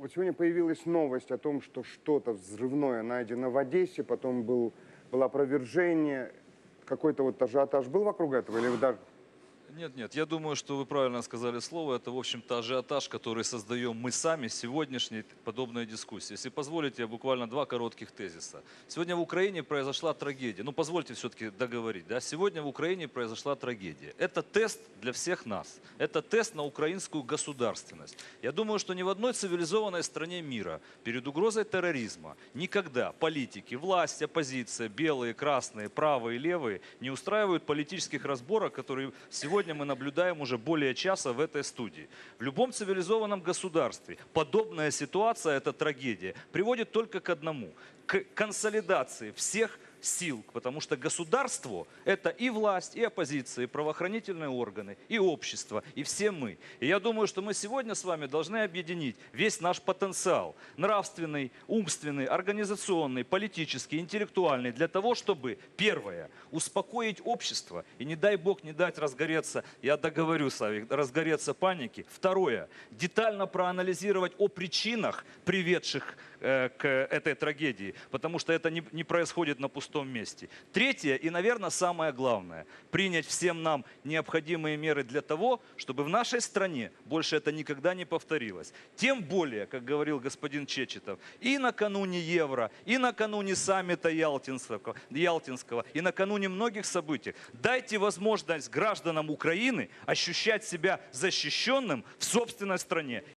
Вот сегодня появилась новость о том, что что-то взрывное найдено в Одессе, потом был, было опровержение. Какой-то вот ажиотаж был вокруг этого? Или даже... Нет, нет, я думаю, что вы правильно сказали слово. Это, в общем-то, ажиотаж, который создаем мы сами сегодняшней подобной дискуссии. Если позволите, я буквально два коротких тезиса. Сегодня в Украине произошла трагедия. Ну, позвольте все-таки договорить. Да? Сегодня в Украине произошла трагедия. Это тест для всех нас. Это тест на украинскую государственность. Я думаю, что ни в одной цивилизованной стране мира перед угрозой терроризма никогда политики, власть, оппозиция, белые, красные, правые, левые не устраивают политических разборок, которые сегодня мы наблюдаем уже более часа в этой студии. В любом цивилизованном государстве подобная ситуация, эта трагедия, приводит только к одному – к консолидации всех сил, потому что государство – это и власть, и оппозиция, и правоохранительные органы, и общество, и все мы. И я думаю, что мы сегодня с вами должны объединить весь наш потенциал – нравственный, умственный, организационный, политический, интеллектуальный, для того, чтобы, первое, успокоить общество, и не дай бог не дать разгореться, я договорю, Савик, разгореться панике. Второе, детально проанализировать о причинах, приведших к этой трагедии, потому что это не, не происходит на пустом месте. Третье и, наверное, самое главное, принять всем нам необходимые меры для того, чтобы в нашей стране больше это никогда не повторилось. Тем более, как говорил господин Чечетов, и накануне Евро, и накануне саммита Ялтинского, Ялтинского, и накануне многих событий, дайте возможность гражданам Украины ощущать себя защищенным в собственной стране.